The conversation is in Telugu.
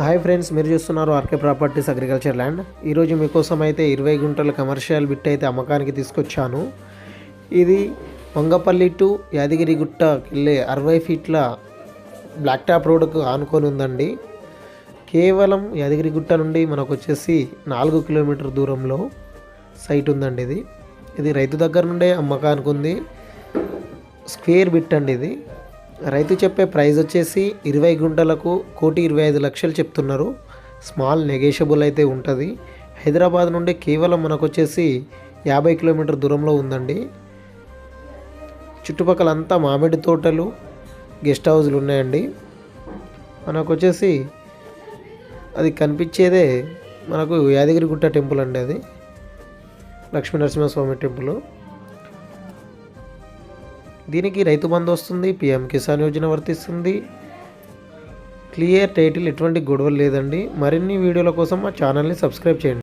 హాయ్ ఫ్రెండ్స్ మీరు చూస్తున్నారు ఆర్కే ప్రాపర్టీస్ అగ్రికల్చర్ ల్యాండ్. ఈరోజు మీకోసం అయితే ఇరవై గుంటల కమర్షియల్ బిట్ అయితే అమ్మకానికి తీసుకొచ్చాను. ఇది వంగపల్లి టు యాదగిరిగుట్ట వెళ్ళే అరవై ఫీట్ల బ్లాక్ టాప్ రోడ్కు ఆనుకొని ఉందండి. కేవలం యాదగిరిగుట్ట నుండి మనకు వచ్చేసి నాలుగు కిలోమీటర్ దూరంలో సైట్ ఉందండి ఇది. ఇది రైతు దగ్గర నుండే అమ్మకానికి ఉంది. స్క్వేర్ బిట్ అండి ఇది. రైతు చెప్పే ప్రైస్ వచ్చేసి ఇరవై గుంటలకు కోటి ఇరవై ఐదు లక్షలు చెప్తున్నారు. స్మాల్ నెగేషబుల్ అయితే ఉంటుంది. హైదరాబాద్ నుండి కేవలం మనకు వచ్చేసి యాభై కిలోమీటర్ దూరంలో ఉందండి. చుట్టుపక్కల అంతా మామిడి తోటలు గెస్ట్ హౌస్లు ఉన్నాయండి. మనకు వచ్చేసి అది కనిపించేదే మనకు యాదగిరిగుట్ట టెంపుల్ అండి అది. లక్ష్మీ నరసింహస్వామి టెంపుల్. దీనికి రైతు బంధు వస్తుంది పిఎం కిసాన్ యోజన వర్తిస్తుంది. క్లియర్ టైటిల్ ఎటువంటి గొడవలు లేదండి. మరిన్ని వీడియోల కోసం మా ఛానల్ని సబ్స్క్రైబ్ చేయండి.